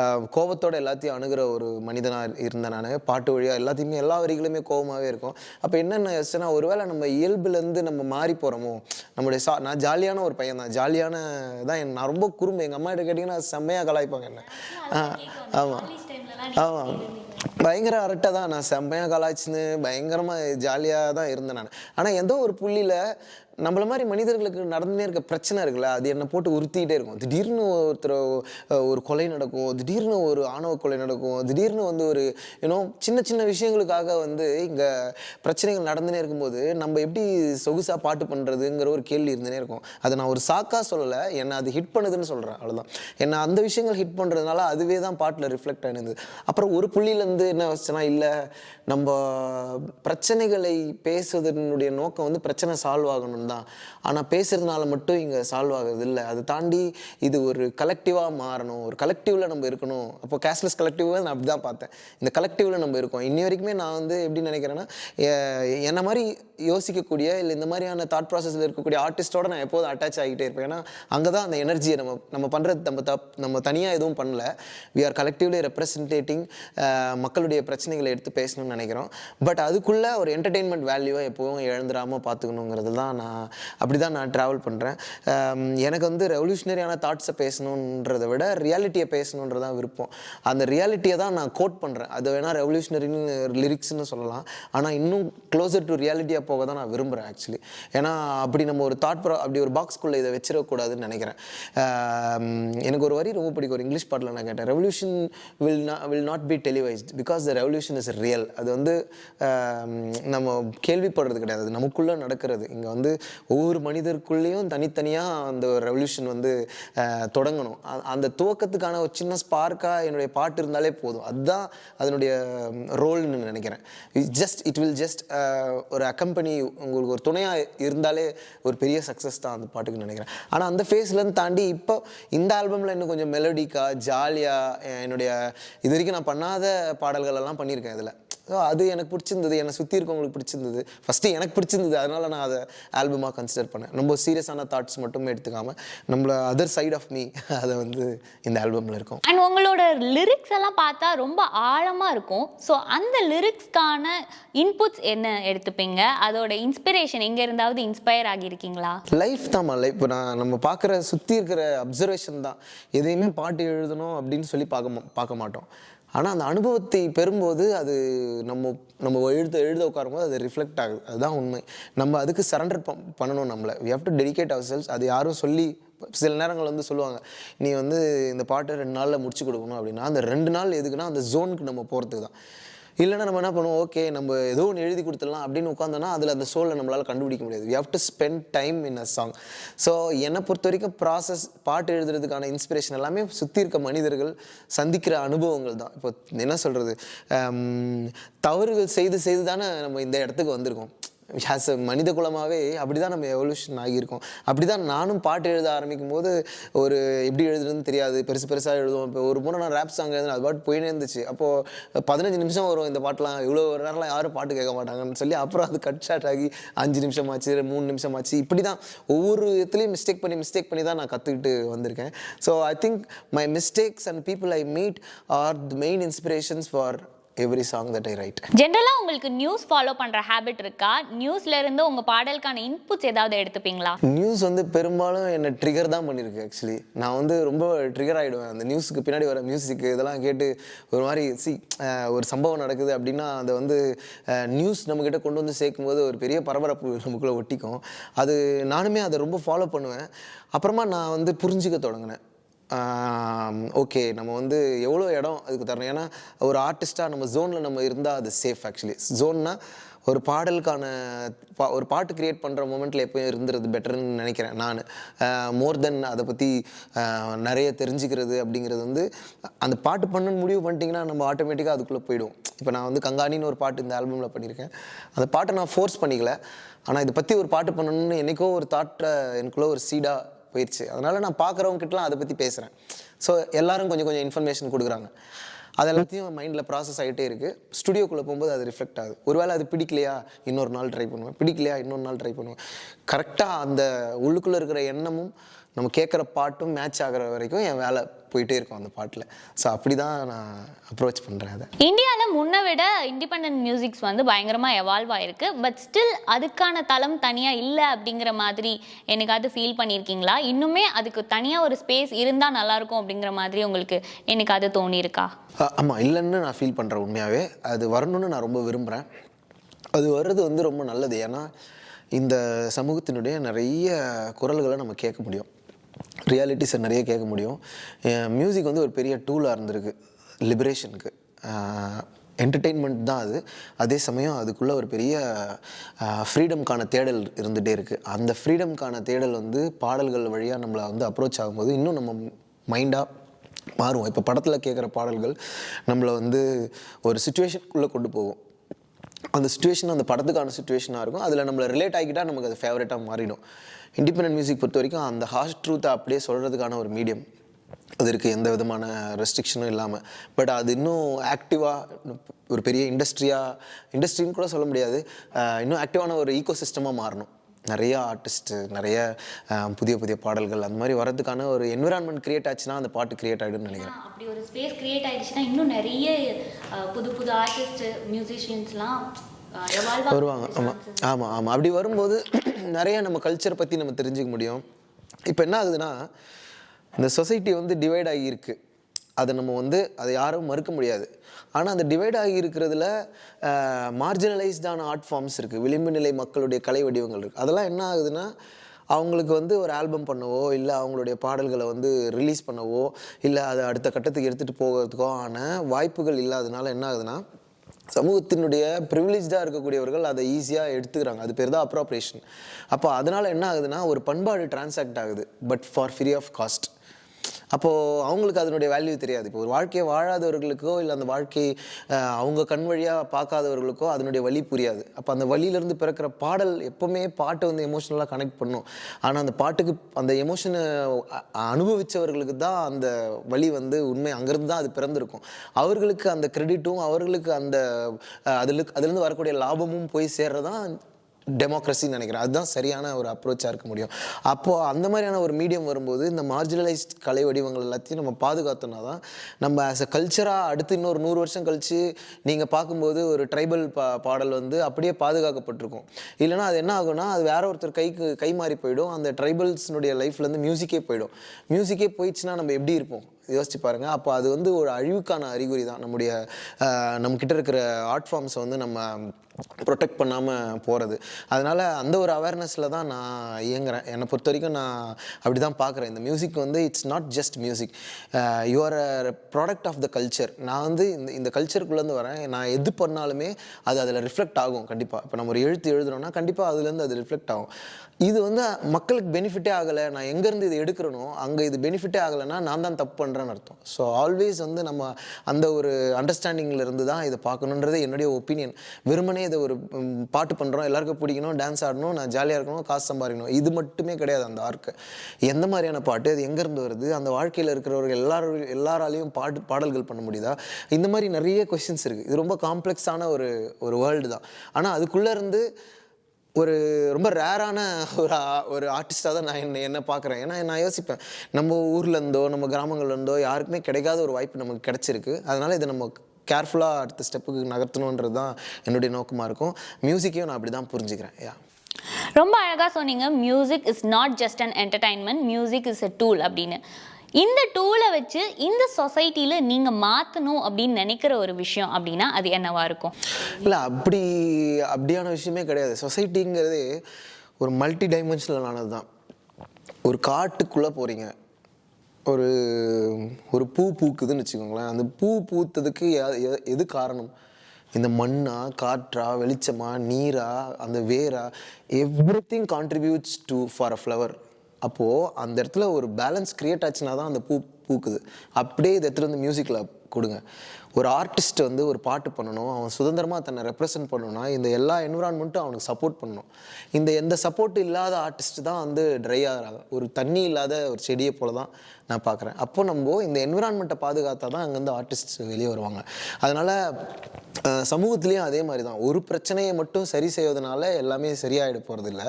ஆஹ், கோவத்தோட எல்லாத்தையும் அணுகிற ஒரு மனிதனாக இருந்தேன் நான். பாட்டு வழியாக எல்லாத்தையுமே எல்லா வரிகளுமே கோவமாகவே இருக்கும். அப்போ என்னென்ன யோசிச்சேன்னா ஒருவேளை நம்ம இயல்புலேருந்து நம்ம மாறி போகிறோமோ நம்முடைய சா நான் ஜாலியான ஒரு பையன் தான். ஜாலியான தான் என் நான் ரொம்ப குறும்பு. எங்கள் அம்மா கிட்ட கேட்டிங்கன்னா செம்மையாக கலாய்ப்பாங்க என்ன. ஆமாம் ஆமாம் பயங்கர அரட்டை தான். நான் செம்மையாக கலாய்ச்சின்னு பயங்கரமாக ஜாலியாக தான் இருந்தேன் நான். ஆனால் எந்த ஒரு புள்ளியில் நம்மள மாதிரி மனிதர்களுக்கு நடந்துனே இருக்க பிரச்சனை இருக்குல்ல அது என்னை போட்டு உறுத்திக்கிட்டே இருக்கும். திடீர்னு ஒருத்தர் ஒரு கொலை நடக்கும் திடீர்னு ஒரு ஆணவ கொலை நடக்கும் திடீர்னு வந்து ஒரு ஏன்னோ சின்ன சின்ன விஷயங்களுக்காக வந்து இங்கே பிரச்சனைகள் நடந்துனே இருக்கும்போது நம்ம எப்படி சொகுசாக பாட்டு பண்ணுறதுங்கிற ஒரு கேள்வி இருந்துனே இருக்கும். அதை நான் ஒரு சாக்காக சொல்லலை என்னை அது ஹிட் பண்ணுதுன்னு சொல்கிறேன் அவ்வளோதான் என்னை அந்த விஷயங்கள் ஹிட் பண்ணுறதுனால அதுவே தான் பாட்டில் ரிஃப்ளெக்ட் ஆனது அப்புறம் ஒரு புள்ளியிலேருந்து என்ன வச்சுன்னா இல்லை நம்ம பிரச்சனைகளை பேசுவதனுடைய நோக்கம் வந்து பிரச்சனை சால்வ் ஆகணும் தான். ஆனால் பேசுகிறதுனால மட்டும் இங்கே சால்வ் ஆகுறது இல்லை. அதை தாண்டி இது ஒரு கலெக்டிவாக மாறணும். ஒரு கலெக்டிவில் நம்ம இருக்கணும். அப்போ கேஷ்லெஸ் கலெக்டிவாக நான் அப்படி தான் பார்த்தேன். இந்த கலெக்டிவில் நம்ம இருக்கோம். இன்னி வரைக்குமே நான் வந்து எப்படி நினைக்கிறேன்னா என்னை மாதிரி யோசிக்கக்கூடிய இல்லை இந்த மாதிரியான தாட் ப்ராசஸில் இருக்கக்கூடிய ஆர்டிஸ்ட்டோட நான் எப்போதும் அட்டாச் ஆகிட்டே இருப்பேன். ஏன்னா அங்கே தான் அந்த எனர்ஜியை நம்ம நம்ம பண்ணுறது நம்ம தப் நம்ம தனியாக எதுவும் பண்ணல. வி ஆர் கலெக்டிவ்லி ரெப்ரசன்டேட்டிங் மக்களுடைய பிரச்சனைகளை எடுத்து பேசணும்னு நினைக்கிறோம். பட் அதுக்குள்ளே ஒரு என்டர்டெயின்மெண்ட் வேல்யூவை எப்போவும் இழந்துடாமல் பார்த்துக்கணுங்கிறது தான் நான் அப்படி தான் நான் ட்ராவல் பண்ணுறேன் எனக்கு வந்து ரெவல்யூஷனரியான தாட்ஸை பேசணுன்றதை விட ரியாலிட்டியை பேசணுன்றது தான் விருப்பம். அந்த ரியாலிட்டியை தான் நான் கோட் பண்ணுறேன் அது வேணால் ரெவல்யூஷனரின்னு லிரிக்ஸ்னு சொல்லலாம். ஆனால் இன்னும் க்ளோசர் டு ரியாலிட்டியாக போக தான் நான் விரும்புகிறேன் ஆக்சுவலி ஏன்னா அப்படி நம்ம ஒரு தாட் ப்ரா அப்படி ஒரு பாக்ஸ்குள்ளே இதை வச்சிடக்கூடாதுன்னு நினைக்கிறேன். எனக்கு ஒரு வரி ரொம்ப பிடிக்கும். ஒரு இங்கிலீஷ் பாட்டில் நான் கேட்டேன். Revolution will not will not be televised because the revolution is real அது வந்து நம்ம கேள்விப்படுறது கிடையாது. அது நமக்குள்ளே நடக்கிறது. இங்கே வந்து ஒவ்வொரு மனிதருக்குள்ளேயும் தனித்தனியாக அந்த ரெவல்யூஷன் வந்து தொடங்கணும். அந்த துவக்கத்துக்கான ஒரு சின்ன ஸ்பார்க்காக என்னுடைய பாட்டு இருந்தாலே போதும். அதுதான் அதனுடைய ரோல்னு நினைக்கிறேன். ஜஸ்ட் இட் வில் ஜஸ்ட் ஒரு அக்கம்பெனி உங்களுக்கு ஒரு துணையாக இருந்தாலே ஒரு பெரிய சக்ஸஸ் தான் அந்த பாட்டுக்கு நினைக்கிறேன். ஆனால் அந்த ஃபேஸ்லேருந்து தாண்டி இப்போ இந்த ஆல்பமில் இன்னும் கொஞ்சம் மெலடிக்காக ஜாலியாக என்னுடைய இது வரைக்கும் நான் பண்ணாத பாடல்கள் எல்லாம் பண்ணியிருக்கேன் இதில். ஸோ அது எனக்கு பிடிச்சிருந்தது. என்னை சுற்றி இருக்கவங்களுக்கு பிடிச்சிருந்தது. ஃபஸ்ட்டு எனக்கு பிடிச்சிருந்தது. அதனால நான் அதை ஆல்பமாக கன்சிடர் பண்ணேன். ரொம்ப சீரியஸான தாட்ஸ் மட்டும் எடுத்துக்காம நம்மள அதர் சைட் ஆஃப் மீ அதை வந்து இந்த ஆல்பமில் இருக்கும். அண்ட் உங்களோட லிரிக்ஸ் எல்லாம் பார்த்தா ரொம்ப ஆழமாக இருக்கும். ஸோ அந்த லிரிக்ஸ்க்கான இன்புட்ஸ் என்ன எடுத்துப்பீங்க? அதோட இன்ஸ்பிரேஷன் எங்கே இருந்தாவது இன்ஸ்பயர் ஆகியிருக்கீங்களா? லைஃப் தான்மா லைஃப் இப்போ நான் நம்ம பார்க்குற சுற்றி இருக்கிற அப்சர்வேஷன் தான். எதையுமே பாட்டு எழுதணும் அப்படின்னு சொல்லி பார்க்க பார்க்க மாட்டோம். ஆனால் அந்த அனுபவத்தை பெறும்போது அது நம்ம நம்ம எழுத எழுத உட்காரும்போது அது ரிஃப்ளெக்ட் ஆகுது. அதுதான் உண்மை. நம்ம அதுக்கு சரண்டர் பண்ணணும் நம்மளை. We have to dedicate ourselves அது யாரும் சொல்லி சில நேரங்கள் வந்து சொல்லுவாங்க நீ வந்து இந்த பாட்டை ரெண்டு நாளில் முடிச்சு கொடுக்கணும் அப்படின்னா அந்த ரெண்டு நாள் எதுக்குன்னா அந்த ஜோனுக்கு நம்ம போகிறதுக்கு தான் இல்லைன்னா நம்ம என்ன பண்ணுவோம் ஓகே நம்ம ஏதோ ஒன்று எழுதி கொடுத்துடலாம் அப்படின்னு உட்காந்தோன்னா அதில் அந்த சோலை நம்மளால் கண்டுபிடிக்க முடியாது. We have to spend time in a song so என்னை பொறுத்த வரைக்கும் ப்ராசஸ் பாட்டு எழுதுறதுக்கான இன்ஸ்பிரேஷன் எல்லாமே சுற்றி இருக்க மனிதர்கள் சந்திக்கிற அனுபவங்கள் தான். இப்போ என்ன சொல்கிறது தவறுகள் செய்து செய்து தானே நம்ம இந்த இடத்துக்கு வந்திருக்கோம். ஆஸ் அ மனித குலமாகவே அப்படி தான் நம்ம எவல்யூஷன் ஆகியிருக்கோம். அப்படி தான் நானும் பாட்டு எழுத ஆரம்பிக்கும் போது ஒரு எப்படி எழுதுறதுன்னு தெரியாது. பெருசு பெருசாக எழுதுவோம். இப்போ ஒரு முறை நான் ரேப் சாங் எழுதுனேன் அது பாட்டு போயினே இருந்துச்சு. அப்போது பதினஞ்சு நிமிஷம் வரும் இந்த பாட்டெலாம். இவ்வளோ ஒரு நேரம்லாம் யாரும் பாட்டு கேட்க மாட்டாங்கன்னு சொல்லி அப்புறம் அது கட் ஷாட் ஆகி அஞ்சு நிமிஷம் ஆச்சு மூணு நிமிஷம் ஆச்சு இப்படி தான் ஒவ்வொரு இடத்துலையும் மிஸ்டேக் பண்ணி மிஸ்டேக் பண்ணி தான் நான் கற்றுக்கிட்டு வந்திருக்கேன். So I think my mistakes and people I meet are the main inspirations for every song that I write ஜென்ரலாக உங்களுக்கு நியூஸ் ஃபாலோ பண்ணுற ஹேபிட் இருக்கா? நியூஸ்ல இருந்து உங்கள் பாடலுக்கான இன்புட்ஸ் ஏதாவது எடுத்துப்பீங்களா? நியூஸ் வந்து பெரும்பாலும் என்னை ட்ரிகர் தான் பண்ணியிருக்கு ஆக்சுவலி நான் வந்து ரொம்ப ட்ரிகர் ஆகிடுவேன் அந்த நியூஸுக்கு பின்னாடி வர மியூசிக் இதெல்லாம் கேட்டு ஒரு மாதிரி சி ஒரு சம்பவம் நடக்குது அப்படின்னா அதை வந்து நியூஸ் நம்மக்கிட்ட கொண்டு வந்து சேர்க்கும்போது ஒரு பெரிய பரபரப்பு நமக்குள்ளே ஒட்டிக்கும். அது நானுமே அதை ரொம்ப ஃபாலோ பண்ணுவேன். அப்புறமா நான் வந்து புரிஞ்சுக்க தொடங்கினேன். ஓகே நம்ம வந்து எவ்வளோ இடம் அதுக்கு தரணும்? ஏன்னா ஒரு ஆர்டிஸ்ட்டாக நம்ம ஜோனில் நம்ம இருந்தால் அது சேஃப் ஆக்சுவலி ஜோன்னா ஒரு பாடலுக்கான பா ஒரு பாட்டு கிரியேட் பண்ணுற மூமெண்ட்டில் எப்போயும் இருந்துறது பெட்டர்னு நினைக்கிறேன் நான். மோர் தென் அதை பற்றி நிறைய தெரிஞ்சுக்கிறது அப்படிங்கிறது வந்து அந்த பாட்டு பண்ணணும்னு முடிவு பண்ணிட்டீங்கன்னா நம்ம ஆட்டோமேட்டிக்காக அதுக்குள்ளே போயிடும் இப்போ நான் வந்து கங்காணின்னு ஒரு பாட்டு இந்த ஆல்பமில் பண்ணியிருக்கேன். அந்த பாட்டை நான் ஃபோர்ஸ் பண்ணிக்கல. ஆனால் இதை பற்றி ஒரு பாட்டு பண்ணணும்னு என்றைக்கோ ஒரு தாட்டை எனக்குள்ளே ஒரு சீடாக போயிடுச்சு அதனால் நான் பார்க்குறவங்ககிட்டலாம் அதை பற்றி பேசுகிறேன் ஸோ எல்லாரும் கொஞ்சம் கொஞ்சம் இன்ஃபர்மேஷன் கொடுக்குறாங்க. அது எல்லாத்தையும் மைண்டில் ப்ராசஸ் ஆகிட்டே இருக்குது ஸ்டுடியோக்குள்ளே போகும்போது அது ரிஃப்ளெக்ட் ஆகுது. ஒருவேளை அது பிடிக்கலையா? இன்னொரு நாள் ட்ரை பண்ணுவேன். பிடிக்கலையா? இன்னொரு நாள் ட்ரை பண்ணுவேன். கரெக்டாக அந்த உள்ளுக்குள்ளே இருக்கிற எண்ணமும் நம்ம கேட்குற பாட்டும் மேட்ச் ஆகிற வரைக்கும் என் வேலை போயிட்டே இருக்கும் அந்த பாட்டில். ஸோ அப்படி தான் நான் அப்ரோச் பண்ணுறேன் அதை. இந்தியாவில் முன்னை விட இண்டிபெண்ட் மியூசிக்ஸ் வந்து பயங்கரமாக எவால்வ் ஆயிருக்கு. பட் ஸ்டில் அதுக்கான தளம் தனியாக இல்லை அப்படிங்கிற மாதிரி என்னைக்காவது ஃபீல் பண்ணியிருக்கீங்களா இன்னுமே அதுக்கு தனியாக ஒரு ஸ்பேஸ் இருந்தால் நல்லாயிருக்கும் அப்படிங்கிற மாதிரி உங்களுக்கு என்னைக்காவது தோணியிருக்கா? ஆமாம் இல்லைன்னு நான் ஃபீல் பண்ணுறேன் உண்மையாகவே அது வரணும்னு நான் ரொம்ப விரும்புகிறேன் அது வர்றது வந்து ரொம்ப நல்லது. ஏன்னா இந்த சமூகத்தினுடைய நிறைய குரல்களை நம்ம கேட்க முடியும். ரியாலிட்டிஸை நிறைய கேட்க முடியும். மியூசிக் வந்து ஒரு பெரிய டூலாக இருந்திருக்கு. லிபரேஷனுக்கு என்டர்டெயின்மெண்ட் தான் அது. அதே சமயம் அதுக்குள்ளே ஒரு பெரிய ஃப்ரீடம்க்கான தேடல் இருந்துகிட்டே இருக்குது அந்த ஃப்ரீடம்க்கான தேடல் வந்து பாடல்கள் வழியாக நம்மளை வந்து அப்ரோச் ஆகும்போது இன்னும் நம்ம மைண்டாக மாறுவோம் இப்போ படத்தில் கேட்குற பாடல்கள் நம்மளை வந்து ஒரு சுச்சுவேஷனுக்குள்ளே கொண்டு போகும். அந்த சுச்சுவேஷன் அந்த படத்துக்கான சுச்சுவேஷனாக இருக்கும். அதில் நம்மளை ரிலேட் ஆகிக்கிட்டால் நமக்கு அது ஃபேவரட்டாக மாறிடும். இண்டிபெண்ட் மியூசிக் பொறுத்த வரைக்கும் அந்த ஹார்ஷ் ட்ரூத்தை அப்படியே சொல்கிறதுக்கான ஒரு மீடியம் அதற்கு எந்த விதமான ரெஸ்ட்ரிக்ஷனும் இல்லாமல் பட் அது இன்னும் ஆக்டிவாக ஒரு பெரிய இண்டஸ்ட்ரியாக இண்டஸ்ட்ரின்னு கூட சொல்ல முடியாது. இன்னும் ஆக்டிவான ஒரு ஈகோ சிஸ்டமாக மாறணும். நிறைய ஆர்டிஸ்ட்டு நிறைய புதிய புதிய பாடல்கள் அந்த மாதிரி வரதுக்கான ஒரு என்விரான்மெண்ட் கிரியேட் ஆச்சுன்னா அந்த பாட்டு கிரியேட் ஆகிடும்னு நினைக்கிறேன். அப்படி ஒரு ஸ்பேஸ் கிரியேட் ஆகிடுச்சுன்னா இன்னும் நிறைய புது புது ஆர்டிஸ்ட் மியூசிஷியன்ஸ்லாம் வருவாங்க. ஆமாம் ஆமாம் ஆமாம் அப்படி வரும்போது நிறைய நம்ம கல்ச்சரை பற்றி நம்ம தெரிஞ்சுக்க முடியும். இப்போ என்ன ஆகுதுன்னா இந்த சொசைட்டி வந்து டிவைட் ஆகி இருக்கு அதை நம்ம வந்து அதை யாரும் மறுக்க முடியாது. ஆனால் அந்த டிவைட் ஆகி இருக்கிறதுல மார்ஜினலைஸ்டான ஆர்ட் ஃபார்ம்ஸ் இருக்குது விளிம்பு நிலை மக்களுடைய கலை வடிவங்கள் இருக்குது அதெல்லாம் என்ன ஆகுதுன்னா அவங்களுக்கு வந்து ஒரு ஆல்பம் பண்ணவோ இல்லை அவங்களுடைய பாடல்களை வந்து ரிலீஸ் பண்ணவோ இல்லை அதை அடுத்த கட்டத்துக்கு எடுத்துகிட்டு போகிறதுக்கோ ஆன வாய்ப்புகள் இல்லாதனால என்ன ஆகுதுன்னா சமூகத்தினுடைய ப்ரிவிலேஜாக இருக்கக்கூடியவர்கள் அதை ஈஸியாக எடுத்துக்கிறாங்க. அது பேர் தான் அப்ராப்ரேஷன் அப்போ அதனால் என்ன ஆகுதுன்னா ஒரு பண்பாடு டிரான்சாக்ட் ஆகுது. But for free of cost அப்போது அவங்களுக்கு அதனுடைய வேல்யூ தெரியாது. இப்போ ஒரு வாழ்க்கையை வாழாதவர்களுக்கோ இல்லை அந்த வாழ்க்கை அவங்க கண் வழியாக பார்க்காதவர்களுக்கோ அதனுடைய வழி புரியாது. அப்போ அந்த வழியிலேருந்து பிறக்கிற பாடல் எப்போவுமே பாட்டு வந்து எமோஷனலாக கனெக்ட் பண்ணும். ஆனால் அந்த பாட்டுக்கு அந்த எமோஷனை அனுபவித்தவர்களுக்கு தான் அந்த வழி வந்து உண்மை. அங்கேருந்து தான் அது பிறந்திருக்கும். அவர்களுக்கு அந்த கிரெடிட்டும் அவர்களுக்கு அந்த அதில் அதுலேருந்து வரக்கூடிய லாபமும் போய் சேர்றதான் டெமோக்ரஸின்னு நினைக்கிறேன். அதுதான் சரியான ஒரு அப்ரோச்சாக இருக்க முடியும். அப்போது அந்த மாதிரியான ஒரு மீடியம் வரும்போது இந்த மார்ஜினலைஸ்ட் கலை வடிவங்கள் எல்லாத்தையும் நம்ம பாதுகாத்தோம்னா தான் நம்ம ஆஸ் அ கல்ச்சராக அடுத்து இன்னொரு நூறு வருஷம் கழித்து நீங்கள் பார்க்கும்போது ஒரு ட்ரைபல் பா பாடல் வந்து அப்படியே பாதுகாக்கப்பட்டிருக்கும். இல்லைன்னா அது என்ன ஆகும்னா அது வேற ஒருத்தர் கைக்கு கை மாறி போயிடும். அந்த ட்ரைபல்ஸ்னுடைய லைஃப்லேருந்து மியூசிக்கே போயிடும். மியூசிக்கே போயிடுச்சுன்னா நம்ம எப்படி இருப்போம்? யோசிச்சு பாருங்க. அப்போ அது வந்து ஒரு அழிவுக்கான அறிகுறி தான். நம்முடைய நம்மக்கிட்ட நம்ம கிட்ட இருக்கிற ஆர்ட் ஃபார்ம்ஸை வந்து நம்ம ப்ரொடெக்ட் பண்ணாமல் போகிறது அதனால் அந்த ஒரு அவேர்னஸில் தான் நான் இயங்குறேன். என்னை பொறுத்த வரைக்கும் நான் அப்படி தான் பார்க்குறேன் இந்த மியூசிக் வந்து it's not just music you are a product of the culture நான் வந்து இந்த இந்த கல்ச்சருக்குள்ளேருந்து வரேன். நான் எது பண்ணாலுமே அது அதில் ரிஃப்ளெக்ட் ஆகும் கண்டிப்பாக இப்போ நம்ம ஒரு எழுத்து எழுதுறோம்னா கண்டிப்பாக அதுலேருந்து அது ரிஃப்ளெக்ட் ஆகும். இது வந்து மக்களுக்கு பெனிஃபிட்டே ஆகலை. நான் எங்கேருந்து இது எடுக்கிறனோ அங்கே இது பெனிஃபிட்டே ஆகலைன்னா நான் தான் தப்பு பண்ணுறேன்னு அர்த்தம். ஸோ ஆல்வேஸ் வந்து நம்ம அந்த ஒரு அண்டர்ஸ்டாண்டிங்கில் இருந்து தான் இதை பார்க்கணுன்றது என்னுடைய ஒப்பீனியன் வெறுமனே இதை ஒரு பாட்டு பண்ணுறோம் எல்லாருக்கும் பிடிக்கணும் டான்ஸ் ஆடணும் நான் ஜாலியாக இருக்கணும் காசு சம்பாதிக்கணும். இது மட்டுமே கிடையாது அந்த ஆர்க்கு எந்த மாதிரியான பாட்டு அது எங்கேருந்து வருது அந்த வாழ்க்கையில் இருக்கிறவர்கள் எல்லாரும் எல்லாராலையும் பாட்டு பாடல்கள் பண்ண முடியுதா? இந்த மாதிரி நிறைய கொஷின்ஸ் இருக்குது இது ரொம்ப காம்ப்ளெக்ஸான ஒரு ஒரு வேர்ல்டு தான். ஆனால் அதுக்குள்ளே இருந்து ஒரு ரொம்ப ரேரான ஒரு ஒரு ஆர்டிஸ்டாக தான் நான் என்ன என்ன பார்க்குறேன். ஏன்னா நான் யோசிப்பேன் நம்ம ஊர்லேருந்தோ நம்ம கிராமங்கள்லேருந்தோ யாருக்குமே கிடைக்காத ஒரு வாய்ப்பு நமக்கு கிடைச்சிருக்கு. அதனால் இதை நம்ம கேர்ஃபுல்லாக அடுத்த ஸ்டெப்புக்கு நகர்த்தணுன்றது தான் என்னுடைய நோக்கமாக இருக்கும். மியூசிக்கையும் நான் அப்படி தான் புரிஞ்சுக்கிறேன். யா ரொம்ப அழகாக சொன்னீங்க. Music is not just an entertainment music is a tool அப்படின்னு. இந்த டூலை வச்சு இந்த சொசைட்டியில் நீங்கள் மாற்றணும் அப்படின்னு நினைக்கிற ஒரு விஷயம் அப்படின்னா அது என்னவா இருக்கும்? இல்லை அப்படி அப்படியான விஷயமே கிடையாது. சொசைட்டிங்கிறது ஒரு மல்டி டைமென்ஷனலானது தான் ஒரு காட்டுக்குள்ளே போகிறீங்க ஒரு ஒரு பூ பூக்குதுன்னு வச்சுக்கோங்களேன். அந்த பூ பூத்ததுக்கு எது காரணம்? இந்த மண்ணா காற்றா வெளிச்சமா நீரா அந்த vera? Everything contributes to for a flower அப்போது அந்த இடத்துல ஒரு பேலன்ஸ் க்ரியேட் ஆச்சுன்னா தான் அந்த பூ பூக்குது. அப்படியே இதை எடுத்துகிட்டு வந்து மியூசிக்கில் கொடுங்க. ஒரு ஆர்டிஸ்ட் வந்து ஒரு பாட்டு பண்ணணும் அவன் சுதந்திரமாக தன்னை ரெப்ரசன்ட் பண்ணணும்னா இந்த எல்லா என்விரான்மெண்ட்டும் அவனுக்கு சப்போர்ட் பண்ணணும். இந்த எந்த சப்போர்ட் இல்லாத ஆர்டிஸ்ட் தான் வந்து ட்ரை ஆகிறாங்க. ஒரு தண்ணி இல்லாத ஒரு செடியை போல தான் நான் பார்க்குறேன். அப்போ நம்ம இந்த என்விரான்மெண்ட்டை பாதுகாத்தா தான் அங்கேருந்து ஆர்டிஸ்ட் வெளியே வருவாங்க. அதனால் சமூகத்துலேயும் அதே மாதிரி தான் ஒரு பிரச்சனையை மட்டும் சரி செய்வதனால எல்லாமே சரியாயிட போகிறதில்ல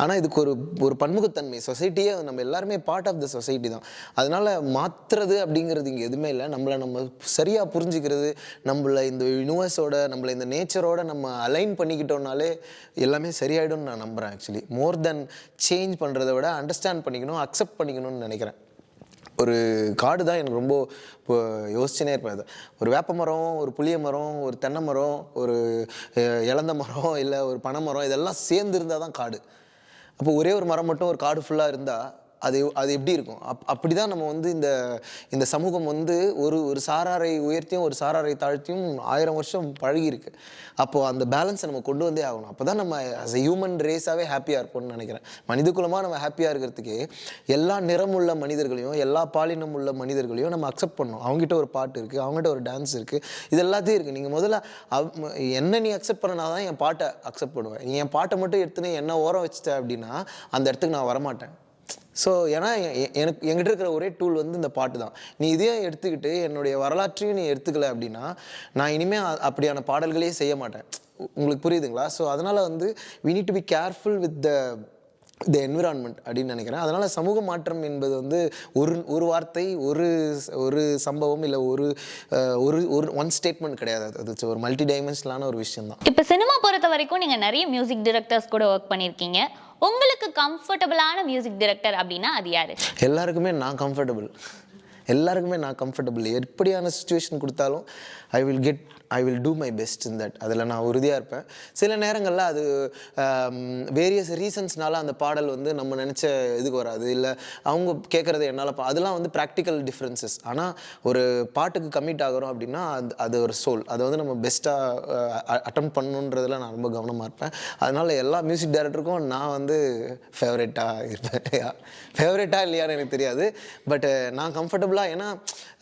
ஆனால் இதுக்கு ஒரு ஒரு பன்முகத்தன்மை. சொசைட்டியே நம்ம எல்லாருமே பார்ட் ஆஃப் த சொசைட்டி தான். அதனால் மாற்றுறது அப்படிங்கிறது இங்கே எதுவுமே இல்லை. நம்மளை நம்ம சரியாக புரிஞ்சு புரிஞ்சுக்கிறது நம்மளை இந்த யூனிவர்ஸோட நம்மளை இந்த நேச்சரோட நம்ம அலைன் பண்ணிக்கிட்டோம்னாலே எல்லாமே சரியாயிடும்னு நான் நம்புகிறேன் ஆக்சுவலி மோர் தென் சேஞ்ச் பண்ணுறதை விட அண்டர்ஸ்டாண்ட் பண்ணிக்கணும் அக்செப்ட் பண்ணிக்கணும்னு நினைக்கிறேன். ஒரு காடு தான் எனக்கு ரொம்ப இப்போ யோசிச்சுனே இருப்பேன் அது. ஒரு வேப்ப மரம் ஒரு புளிய மரம் ஒரு தென்னை மரம் ஒரு இழந்த மரம் இல்லை ஒரு பனை மரம் இதெல்லாம் சேர்ந்து இருந்தால் தான் காடு. அப்போ ஒரே ஒரு மரம் மட்டும் ஒரு காடு ஃபுல்லாக இருந்தால் அது அது எப்படி இருக்கும்? அப் அப்படி தான் நம்ம வந்து இந்த இந்த சமூகம் வந்து ஒரு ஒரு சாராரை உயர்த்தியும் ஒரு சாராரை தாழ்த்தியும் ஆயிரம் வருஷம் பழகியிருக்கு. அப்போது அந்த பேலன்ஸை நம்ம கொண்டு வந்தே ஆகணும். அப்போ தான் நம்ம as எ ஹியூமன் ரேஸாகவே ஹாப்பியாக இருப்போம்னு நினைக்கிறேன். மனித குலமாக நம்ம ஹாப்பியாக இருக்கிறதுக்கு எல்லா நிறமுள்ள மனிதர்களையும் எல்லா பாலினம் உள்ள மனிதர்களையும் நம்ம அக்செப்ட் பண்ணணும். அவங்ககிட்ட ஒரு பாட்டு இருக்குது அவங்ககிட்ட ஒரு டான்ஸ் இருக்குது இது எல்லாத்தையும் இருக்குது நீங்கள் முதல்ல அவ் என்ன நீ அக்செப்ட் பண்ணனா தான் என் பாட்டை அக்செப்ட் பண்ணுவேன். நீ என் பாட்டை மட்டும் எடுத்துன்னு என்ன ஓரம் வச்சுட்ட அப்படின்னா அந்த இடத்துக்கு நான் வரமாட்டேன். ஸோ ஏன்னா எனக்கு எங்கிட்ட இருக்கிற ஒரே டூல் வந்து இந்த பாட்டு தான். நீ இதையும் எடுத்துக்கிட்டு என்னுடைய வரலாற்றையும் நீ எடுத்துக்கல அப்படின்னா நான் இனிமேல் அப்படியான பாடல்களே செய்ய மாட்டேன். உங்களுக்கு புரியுதுங்களா? ஸோ அதனால் வந்து we need to be careful with the the environment அப்படின்னு நினைக்கிறேன். அதனால் சமூக மாற்றம் என்பது வந்து ஒரு ஒரு வார்த்தை ஒரு ஒரு சம்பவம் இல்லை ஒரு ஒரு ஒரு ஒன் ஸ்டேட்மெண்ட் கிடையாது. அது ஒரு மல்டி டைமென்ஷனலான ஒரு விஷயம் தான் இப்போ சினிமா பொறுத்த வரைக்கும் நீங்கள் நிறைய மியூசிக் டிரெக்டர்ஸ் கூட ஒர்க் பண்ணியிருக்கீங்க உங்களுக்கு கம்ஃபர்டபுளான மியூசிக் டிரெக்டர் அப்படின்னா அது யாரு? எல்லாருக்குமே நான் கம்ஃபர்டபுள் எல்லாருக்குமே நான் கம்ஃபர்டபுள் எப்படியான சுச்சுவேஷன் கொடுத்தாலும் I will get I will do my best in that அதில் நான் உறுதியாக இருப்பேன். சில நேரங்களில் அது um, வேரியஸ் ரீசன்ஸ்னால அந்த பாடல் வந்து நம்ம நினச்ச இதுக்கு வராது. இல்லை அவங்க கேட்குறது என்னால் அதெல்லாம் வந்து ப்ராக்டிக்கல் டிஃப்ரென்சஸ் ஆனால் ஒரு பாட்டுக்கு கமிட் ஆகிறோம் அப்படின்னா அது அது ஒரு சோல் அதை வந்து நம்ம பெஸ்ட்டாக அட்டம் பண்ணணுன்றதுல நான் ரொம்ப கவனமாக இருப்பேன். அதனால் எல்லா மியூசிக் டைரக்டருக்கும் நான் வந்து ஃபேவரட்டாக இருப்பேன். ஃபேவரட்டாக இல்லையான்னு எனக்கு தெரியாது. பட் நான் கம்ஃபர்டபுளாக ஏன்னா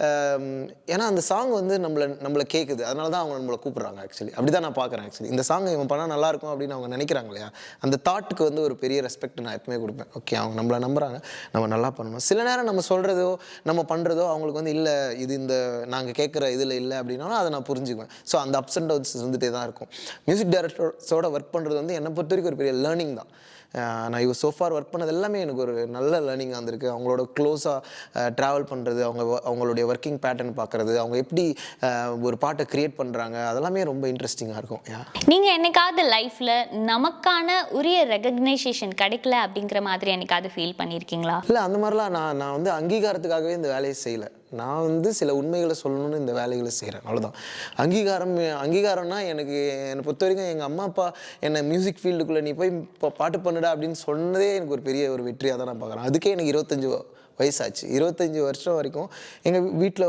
um, ஏன்னா அந்த சாங் வந்து நம்மளை நம்மளை கேட்குது அதனால தான் அவங்க நம்மளை கூப்பிட்றாங்க ஆக்சுவலி அப்படி தான் நான் பார்க்குறேன் ஆக்சுவலி இந்த சாங் இவன் பண்ணால் நல்லா இருக்கும் அப்படின்னு அவங்க நினைக்கிறாங்க இல்லையா? அந்த தாட்டுக்கு வந்து ஒரு பெரிய ரெஸ்பெக்ட் நான் எப்பவுமே கொடுப்பேன். ஓகே அவங்க நம்மளை நம்புகிறாங்க நம்ம நல்லா பண்ணணும். சில நேரம் நம்ம சொல்கிறதோ நம்ம பண்ணுறதோ அவங்களுக்கு வந்து இல்லை இது இந்த நாங்கள் கேட்குற இதில் இல்லை அப்படின்னாலும் அதை நான் புரிஞ்சுக்குவேன். ஸோ அந்த அப்ஸ் அண்ட் டவுன்ஸ் வந்துட்டே தான் இருக்கும். மியூசிக் டைரக்டர்ஸோட ஒர்க் பண்ணுறது வந்து என்னை பொறுத்த வரைக்கும் ஒரு பெரிய லேர்னிங் தான். நான் இவ சோஃபார் ஒர்க் பண்ணது எல்லாமே எனக்கு ஒரு நல்ல லேர்னிங்காக இருந்திருக்கு. அவங்களோட க்ளோஸாக ட்ராவல் பண்ணுறது அவங்க அவங்களுடைய ஒர்க்கிங் பேட்டர்ன் பார்க்குறது அவங்க எப்படி ஒரு பாட்டை க்ரியேட் பண்ணுறாங்க அதெல்லாமே ரொம்ப இன்ட்ரெஸ்டிங்காக இருக்கும். யா நீங்க என்னைக்காவது லைஃப்ல நமக்கான உரிய ரெகக்னைசேஷன் கிடைக்கல அப்படிங்கிற மாதிரி என்னைக்காவது ஃபீல் பண்ணியிருக்கீங்களா இல்லை அந்த மாதிரிலாம் நான் நான் வந்து அங்கீகாரத்துக்காகவே இந்த வேலையை செய்யலை. நான் வந்து சில உண்மைகளை சொல்லணும்னு இந்த வேலைகளை செய்கிறேன் அவ்வளோதான் அங்கீகாரம் அங்கீகாரம்னா எனக்கு என்னை பொறுத்த வரைக்கும் எங்கள் அம்மா அப்பா என்னை மியூசிக் ஃபீல்டுக்குள்ளே நீ போய் இப்போ பாட்டு பண்ணுடா அப்படின்னு சொன்னதே எனக்கு ஒரு பெரிய ஒரு வெற்றியாக தான் நான் பார்க்குறேன். அதுக்கே எனக்கு இருபத்தஞ்சு வயசாச்சு. இருபத்தஞ்சி வருஷம் வரைக்கும் எங்கள் வீட்டில்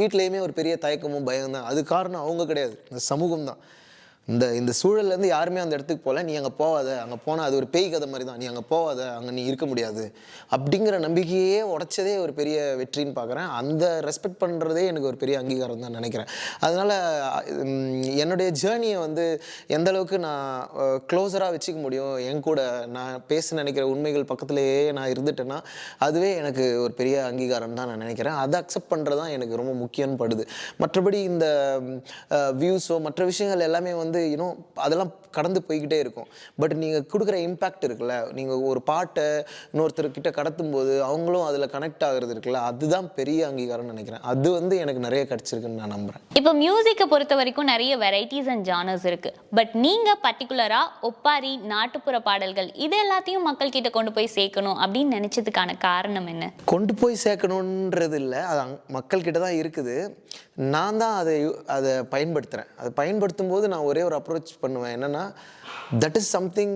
வீட்லேயுமே ஒரு பெரிய தயக்கமும் பயம் தான் அது காரணம் அவங்க கிடையாது. இந்த சமூகம் தான் இந்த இந்த சூழல்லேருந்து யாருமே அந்த இடத்துக்கு போகல. நீ அங்கே போகாத. அங்கே போனால் அது ஒரு பேய் கதை மாதிரி தான். நீ அங்கே போகாத. அங்கே நீ இருக்க முடியாது. அப்படிங்கிற நம்பிக்கையே உடைச்சதே ஒரு பெரிய வெற்றின்னு பார்க்குறேன். அந்த ரெஸ்பெக்ட் பண்ணுறதே எனக்கு ஒரு பெரிய அங்கீகாரம் தான் நினைக்கிறேன். அதனால் என்னுடைய ஜேர்னியை வந்து எந்த அளவுக்கு நான் க்ளோஸராக வச்சுக்க முடியும் என் கூட நான் பேச நினைக்கிற உண்மைகள் பக்கத்துலேயே நான் இருந்துட்டேன்னா அதுவே எனக்கு ஒரு பெரிய அங்கீகாரம் தான் நான் நினைக்கிறேன். அதை அக்செப்ட் பண்ணுறது தான் எனக்கு ரொம்ப முக்கியம்னு படுது. மற்றபடி இந்த வியூஸோ மற்ற விஷயங்கள் எல்லாமே வந்து யூனோ அதெல்லாம் கடந்து போய்கிட்டே இருக்கும். பட் நீங்கள் கொடுக்குற இம்பேக்ட் இருக்குல்ல நீங்கள் ஒரு பாட்டை இன்னொருத்தர்கிட்ட கடத்தும் போது அவங்களும் அதில் கனெக்ட் ஆகுறது இருக்குல்ல அதுதான் பெரிய அங்கீகாரம்னு நினைக்கிறேன். அது வந்து எனக்கு நிறைய கிடச்சிருக்குன்னு நான் நம்புகிறேன் இப்போ மியூசிக்கை பொறுத்த வரைக்கும் நிறைய வெரைட்டிஸ் அண்ட் ஜானர்ஸ் இருக்கு. பட் நீங்க பர்டிகுலரா ஒப்பாரி நாட்டுப்புற பாடல்கள் இது எல்லாத்தையும் மக்கள் கிட்ட கொண்டு போய் சேர்க்கணும் அப்படின்னு நினைச்சதுக்கான காரணம் என்ன? கொண்டு போய் சேர்க்கணுன்றது இல்லை அது அங்க- மக்கள்கிட்ட தான் இருக்குது. நான் தான் அதை அதை பயன்படுத்துகிறேன் அதை பயன்படுத்தும் போது நான் ஒரே ஒரு அப்ரோச் பண்ணுவேன். என்னென்னா that is something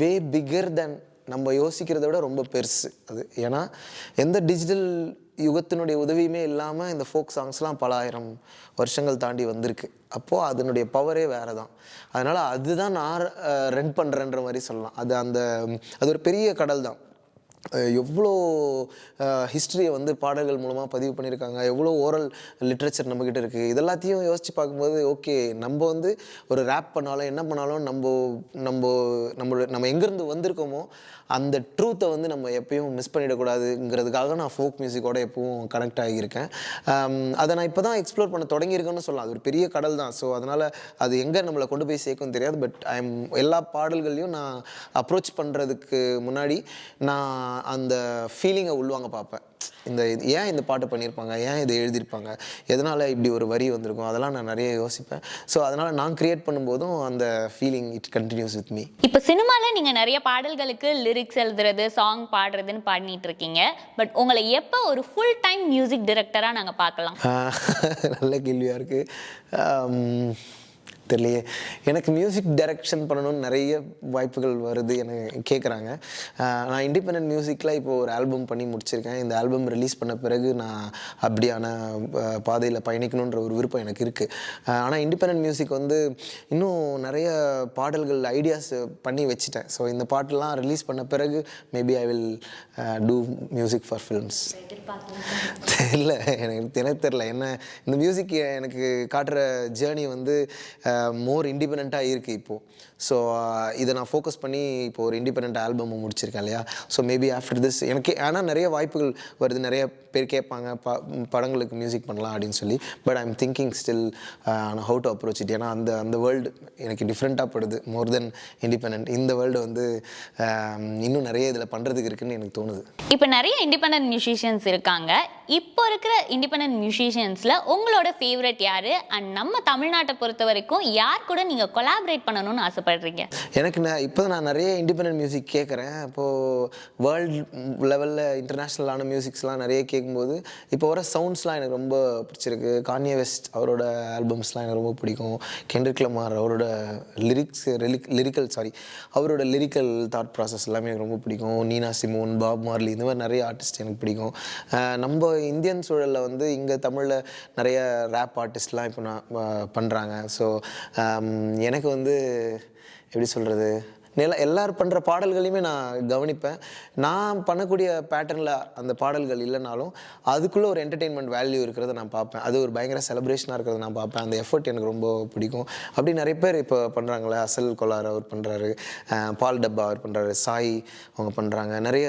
way bigger than நம்ம யோசிக்கிறத விட ரொம்ப பெருசு அது. ஏன்னா எந்த டிஜிட்டல் யுகத்தினுடைய உதவியுமே இல்லாமல் இந்த ஃபோக் சாங்ஸ்லாம் பல ஆயிரம் வருஷங்கள் தாண்டி வந்திருக்கு. அப்போது அதனுடைய பவரே வேறு தான். அதனால் அதுதான் நான் ரன் பண்ணுறேன்ற மாதிரி சொல்லலாம். அது அந்த அது ஒரு பெரிய கடல் தான். எவ்வளோ ஹிஸ்ட்ரியை வந்து பாடல்கள் மூலமாக பதிவு பண்ணியிருக்காங்க எவ்வளோ ஓரல் லிட்ரேச்சர் நம்மக்கிட்ட இருக்குது இதெல்லாத்தையும் யோசித்து பார்க்கும்போது ஓகே நம்ம வந்து ஒரு ரேப் பண்ணாலும் என்ன பண்ணாலும் நம்ம நம்ம நம்மளோட நம்ம எங்கேருந்து வந்திருக்கோமோ அந்த ட்ரூத்தை வந்து நம்ம எப்பயும் மிஸ் பண்ணிடக்கூடாதுங்கிறதுக்காக நான் ஃபோக் மியூசிக்கோட எப்பவும் கனெக்ட் ஆகியிருக்கேன். அதை நான் இப்போ தான் எக்ஸ்ப்ளோர் பண்ண தொடங்கியிருக்கேன்னு சொல்லலாம். அது ஒரு பெரிய கடல் தான். ஸோ அதனால் அது எங்கே நம்மளை கொண்டு போய் சேர்க்கும் தெரியாது. பட் ஐம் எல்லா பாடல்களையும் நான் அப்ரோச் பண்ணுறதுக்கு முன்னாடி நான் அந்த ஃபீலிங்கை உள்வாங்க பார்ப்பேன். இந்த ஏன் இந்த பாட்டு பண்ணியிருப்பாங்க? ஏன் இதை எழுதியிருப்பாங்க? எதனால் இப்படி ஒரு வரி வந்திருக்கும்? அதெல்லாம் நான் நிறைய யோசிப்பேன். ஸோ அதனால் நான் க்ரியேட் பண்ணும்போதும் அந்த feeling it continues with me இப்போ சினிமால நீங்க நிறைய பாடல்களுக்கு லிரிக்ஸ் எழுதுறது சாங் பாடுறதுன்னு பாடிட்டு இருக்கீங்க பட் உங்களை எப்போ ஒரு ஃபுல் டைம் மியூசிக் டைரக்டரா நாங்க பார்க்கலாம்? நல்ல கேள்வியாக இருக்குது தெரியலையே. எனக்கு மியூசிக் டைரக்ஷன் பண்ணணும்னு நிறைய வாய்ப்புகள் வருது எனக்கு கேட்குறாங்க நான் இண்டிபெண்ட் மியூசிக்கில் இப்போ ஒரு ஆல்பம் பண்ணி முடிச்சிருக்கேன். இந்த ஆல்பம் ரிலீஸ் பண்ண பிறகு நான் அப்படியான பாதையில் பயணிக்கணுன்ற ஒரு விருப்பம் எனக்கு இருக்குது ஆனால் இண்டிபெண்ட் மியூசிக் வந்து இன்னும் நிறைய பாடல்கள் ஐடியாஸ் பண்ணி வச்சுட்டேன். ஸோ இந்த பாட்டெல்லாம் ரிலீஸ் பண்ண பிறகு maybe I will do music for films தெரியல எனக்கு எனக்கு தெரில என்ன இந்த மியூசிக் எனக்கு காட்டுற ஜேர்னி வந்து மோர் இண்டிபெண்ட்டாக இருக்குது இப்போது ஸோ uh, இதை நான் ஃபோக்கஸ் பண்ணி இப்போ ஒரு இண்டிபெண்ட் ஆல்பம் முடிச்சிருக்கேன் இல்லையா? ஸோ மேபி ஆஃப்டர் திஸ் எனக்கு ஆனால் நிறைய வாய்ப்புகள் வருது. நிறைய பேர் கேட்பாங்க ப படங்களுக்கு மியூசிக் பண்ணலாம் அப்படின்னு சொல்லி. But I am thinking still how to approach it ஏன்னா அந்த அந்த வேர்ல்டு எனக்கு டிஃப்ரெண்ட்டாக படுது. மோர் தென் இண்டிபெண்ட் இந்த வேர்ல்டு வந்து um, இன்னும் நிறைய இதில் பண்ணுறதுக்கு இருக்குன்னு எனக்கு தோணுது. இப்போ நிறைய இண்டிபெண்ட் மியூசிஷியன்ஸ் இருக்காங்க. இப்போ இருக்கிற இண்டிபெண்ட் மியூசிஷியன்ஸில் உங்களோட ஃபேவரட் யார்? அண்ட் நம்ம தமிழ்நாட்டை பொறுத்த வரைக்கும் யார் கூட நீங்கள் கொலாபரேட் பண்ணணும்னு ஆசைப்படுறீங்க? ஆசைப்படுறீங்க எனக்கு நான் இப்போ நான் நிறைய இண்டிபெண்ட் மியூசிக் கேட்குறேன் இப்போது வேர்ல்டு லெவலில் இன்டர்நேஷ்னலான மியூசிக்ஸ்லாம் நிறைய கேட்கும்போது இப்போ வர சவுண்ட்ஸ்லாம் எனக்கு ரொம்ப பிடிச்சிருக்கு. கான்யே வெஸ்ட் அவரோட ஆல்பம்ஸ்லாம் எனக்கு ரொம்ப பிடிக்கும். கெண்டரிக் லமார் அவரோட லிரிக்ஸ் லிரிக்கல் சாரி அவரோட லிரிக்கல் தாட் ப்ராசஸ் எல்லாமே எனக்கு ரொம்ப பிடிக்கும். நீனா சிமோன் பாப் மார்லி இந்த மாதிரி நிறைய ஆர்டிஸ்ட் எனக்கு பிடிக்கும். நம்ம இந்தியன் சூழலில் வந்து இங்கே தமிழில் நிறைய ரேப் ஆர்டிஸ்ட்லாம் இப்போ நான் பண்ணுறாங்க ஸோ எனக்கு வந்து எப்படி சொல்கிறது நில எல்லாரும் பண்ணுற பாடல்களையுமே நான் கவனிப்பேன். நான் பண்ணக்கூடிய பேட்டர்னில் அந்த பாடல்கள் இல்லைனாலும் அதுக்குள்ளே ஒரு என்டர்டெயின்மெண்ட் வேல்யூ இருக்கிறத நான் பார்ப்பேன். அது ஒரு பயங்கர செலிப்ரேஷனாக இருக்கிறத நான் பார்ப்பேன். அந்த எஃபர்ட் எனக்கு ரொம்ப பிடிக்கும். அப்படி நிறைய பேர் இப்போ பண்ணுறாங்களே அசல் கொலார் அவர் பண்ணுறாரு பால் டப்பா அவர் பண்ணுறாரு சாய் அவங்க பண்ணுறாங்க நிறைய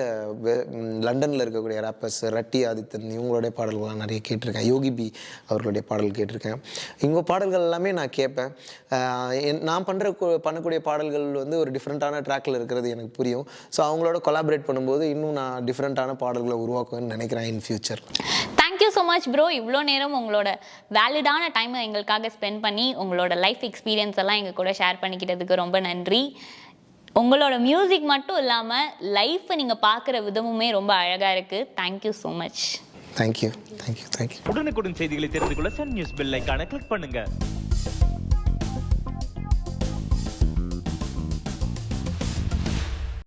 லண்டனில் இருக்கக்கூடிய ரேப்பர்ஸ் ரட்டி ஆதித்தன் இவங்களுடைய பாடல்கள்லாம் நிறைய கேட்டிருக்கேன். யோகி பி அவர்களுடைய பாடல் கேட்டிருக்கேன். இவங்க பாடல்கள் எல்லாமே நான் கேட்பேன். நான் பண்ணுற பண்ணக்கூடிய பாடல்கள் வந்து ஒரு டிஃப்ரெண்ட் டிஃப்ரெண்ட்டான ட்ராக்கில் இருக்கிறது எனக்கு புரியும். ஸோ அவங்களோட கொலாபரேட் பண்ணும்போது இன்னும் நான் டிஃப்ரெண்ட்டான பாடல்களை உருவாக்குவேன்னு நினைக்கிறேன் in future thank you so much bro இவ்வளோ நேரம் உங்களோட வேலிடான டைமை எங்களுக்காக ஸ்பெண்ட் பண்ணி உங்களோட லைஃப் எக்ஸ்பீரியன்ஸ் எல்லாம் எங்கள் கூட ஷேர் பண்ணிக்கிட்டதுக்கு ரொம்ப நன்றி. உங்களோட மியூசிக் மட்டும் இல்லாமல் லைஃப்பை நீங்கள் பார்க்குற விதமுமே ரொம்ப அழகாக இருக்குது thank you so much thank you thank you thank you உடனுக்குடன் செய்திகளை தெரிந்து கொள்ள சன் நியூஸ் பெல் ஐகானை கிளிக் பண்ணுங்க.